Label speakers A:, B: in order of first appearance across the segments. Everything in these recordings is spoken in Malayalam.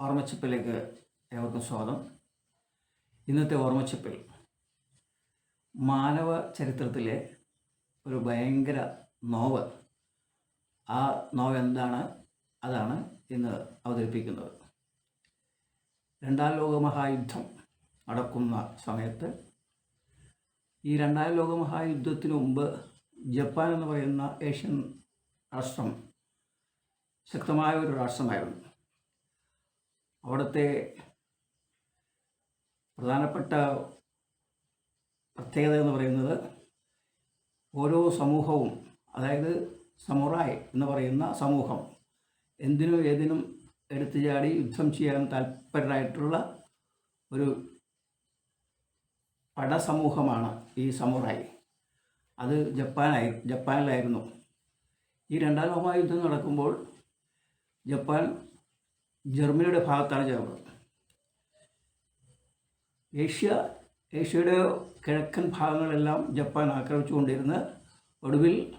A: ഓർമ്മച്ചപ്പിലേക്ക് ഏവർക്കും സ്വാഗതം. ഇന്നത്തെ ഓർമ്മച്ചപ്പിൽ മാനവ ചരിത്രത്തിലെ ഒരു ഭയങ്കര നോവ്. ആ നോവ് എന്താണ്? അതാണ് ഇന്ന് അവതരിപ്പിക്കുന്നത്. രണ്ടാം ലോകമഹായുദ്ധം നടക്കുന്ന സമയത്ത് ഈ രണ്ടാം ലോക മഹായുദ്ധത്തിന് മുമ്പ് ജപ്പാൻ എന്ന് പറയുന്ന ഏഷ്യൻ രാഷ്ട്രം ശക്തമായ ഒരു രാഷ്ട്രമായിരുന്നു അവിടുത്തെ പ്രധാനപ്പെട്ട പ്രത്യേകത എന്ന് പറയുന്നത് ഓരോ സമൂഹവും അതായത് സമുറായ് എന്ന് പറയുന്ന സമൂഹം എന്തിനും ഏതിനും എടുത്തു ചാടി യുദ്ധം ചെയ്യാൻ താല്പര്യരായിട്ടുള്ള ഒരു പടസമൂഹമാണ് ഈ സമുറായ്. അത് ജപ്പാനായി ജപ്പാനിലായിരുന്നു. ഈ രണ്ടാം ലോകമഹായുദ്ധം നടക്കുമ്പോൾ ജപ്പാൻ ജർമ്മനിയുടെ ഭാഗത്താണ് ചേർന്നത്. ഏഷ്യ ഏഷ്യയുടെ കിഴക്കൻ ഭാഗങ്ങളെല്ലാം ജപ്പാൻ ആക്രമിച്ചുകൊണ്ടിരുന്ന് ഒടുവിൽ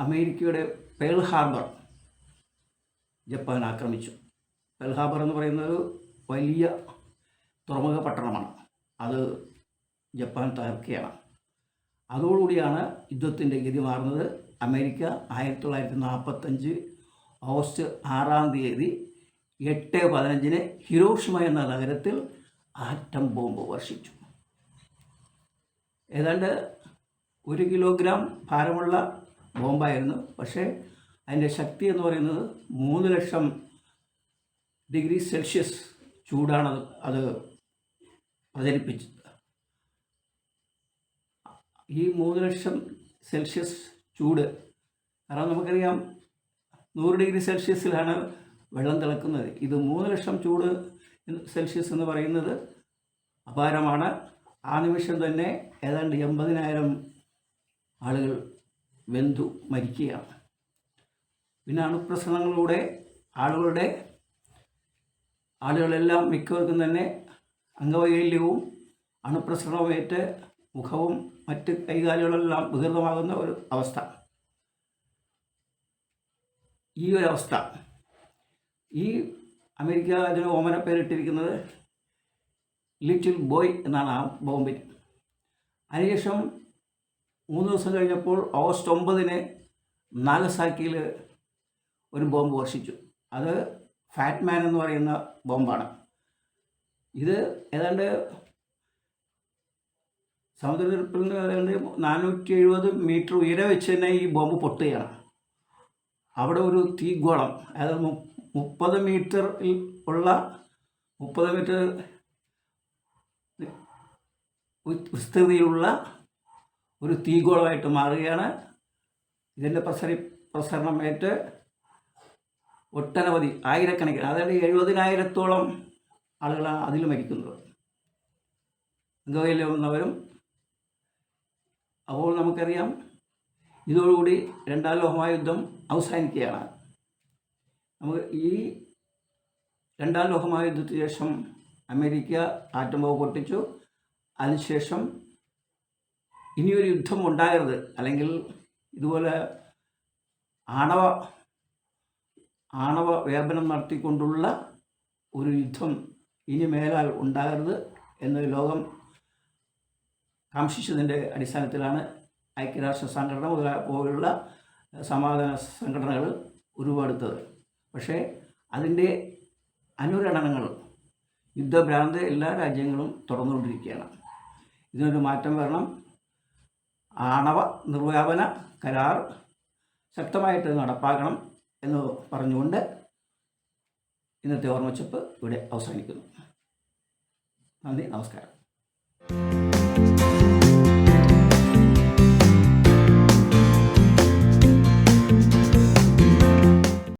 A: അമേരിക്കയുടെ പേൾ ഹാർബർ ജപ്പാൻ ആക്രമിച്ചു. പേൾ ഹാർബർ എന്ന് പറയുന്നത് വലിയ തുറമുഖ പട്ടണമാണ്. അത് ജപ്പാൻ തകർക്കുകയാണ്. അതോടുകൂടിയാണ് യുദ്ധത്തിന്റെ ഗതി മാറുന്നത്. അമേരിക്ക ആയിരത്തി തൊള്ളായിരത്തി നാൽപ്പത്തഞ്ച് ഓഗസ്റ്റ് ആറാം തീയതി എട്ട് പതിനഞ്ചിന് ഹിരോഷിമ എന്ന നഗരത്തിൽ ആറ്റം ബോംബ് വർഷിച്ചു. ഏതാണ്ട് ഒരു കിലോഗ്രാം ഭാരമുള്ള ബോംബായിരുന്നു. പക്ഷേ അതിന്റെ ശക്തി എന്ന് പറയുന്നത് മൂന്ന് ലക്ഷം ഡിഗ്രി സെൽഷ്യസ് ചൂടാണ് അത് അത് പ്രചരിപ്പിച്ചത്. ഈ മൂന്ന് ലക്ഷം സെൽഷ്യസ് ചൂട് കാരണം നമുക്കറിയാം നൂറ് ഡിഗ്രി സെൽഷ്യസിലാണ് വെള്ളം തിളക്കുന്നത്. ഇത് മൂന്ന് ലക്ഷം ചൂട് സെൽഷ്യസ് എന്ന് പറയുന്നത് അപാരമാണ്. ആ നിമിഷം തന്നെ ഏതാണ്ട് എൺപതിനായിരം ആളുകൾ വെന്തു മരിക്കുകയാണ്. പിന്നെ അണുപ്രസരണങ്ങളിലൂടെ ആളുകളുടെ ആളുകളെല്ലാം മിക്കവർക്കും തന്നെ അംഗവൈകല്യവും അണുപ്രസരണവുമേറ്റ് മുഖവും മറ്റ് കൈകാലുകളെല്ലാം വികൃതമാകുന്ന ഒരു അവസ്ഥ. ഈ ഒരു അവസ്ഥ ഈ അമേരിക്ക അതിന് ഓമന പേരിട്ടിരിക്കുന്നത് ലിറ്റിൽ ബോയ് എന്നാണ് ആ ബോംബിന് അതിനുശേഷം മൂന്ന് ദിവസം കഴിഞ്ഞപ്പോൾ ഓഗസ്റ്റ് ഒമ്പതിന് നാഗസാക്കിയിൽ ഒരു ബോംബ് വർഷിച്ചു. അത് ഫാറ്റ്മാൻ എന്ന് പറയുന്ന ബോംബാണ്. ഇത് ഏതാണ്ട് സമുദ്രനിരപ്പിൽ നിന്ന് ഏതാണ്ട് നാനൂറ്റി എഴുപത് മീറ്റർ ഉയരെ വെച്ച് തന്നെ ഈ ബോംബ് പൊട്ടുകയാണ്. അവിടെ ഒരു തീഗോളം അതായത് മുപ്പത് മീറ്ററിൽ ഉള്ള മുപ്പത് മീറ്റർ വിസ്തൃതിയിലുള്ള ഒരു തീഗോളമായിട്ട് മാറുകയാണ്. ഇതിന്റെ പ്രസരി പ്രസരണമേറ്റ് ഒട്ടനവധി ആയിരക്കണക്കിന് അതായത് എഴുപതിനായിരത്തോളം ആളുകളാണ് അതിൽ മരിക്കുന്നത്. അംഗവൈകല്യം വന്നവരും അപ്പോൾ നമുക്കറിയാം ഇതോടുകൂടി രണ്ടാം ലോകമഹായുദ്ധം അവസാനിക്കുകയാണ്. നമുക്ക് ഈ രണ്ടാം ലോകമഹായുദ്ധത്തിന് ശേഷം അമേരിക്ക ആറ്റം ബോംബ് പൊട്ടിച്ചു. അതിനുശേഷം ഇനിയൊരു യുദ്ധം ഉണ്ടാകരുത്. അല്ലെങ്കിൽ ഇതുപോലെ ആണവ ആണവ വ്യാപനം നടത്തിക്കൊണ്ടുള്ള ഒരു യുദ്ധം ഇനി മേലാൽ ഉണ്ടാകരുത് എന്ന് ലോകം കാംക്ഷിച്ചതിന്റെ അടിസ്ഥാനത്തിലാണ് ഐക്യരാഷ്ട്ര സംഘടന പോലുള്ള സമാധാന സംഘടനകൾ ഉരുവെടുത്തത്. പക്ഷേ അതിന്റെ അനുരണനങ്ങൾ യുദ്ധഭ്രാന്ത് എല്ലാ രാജ്യങ്ങളും തുറന്നുകൊണ്ടിരിക്കുകയാണ്. ഇതിനൊരു മാറ്റം വരണം. ആണവ നിർവ്യാപന കരാർ ശക്തമായിട്ട് നടപ്പാക്കണം എന്ന് പറഞ്ഞുകൊണ്ട് ഇന്നത്തെ ഓർമ്മച്ചപ്പ് ഇവിടെ അവസാനിക്കുന്നു. നന്ദി നമസ്കാരം.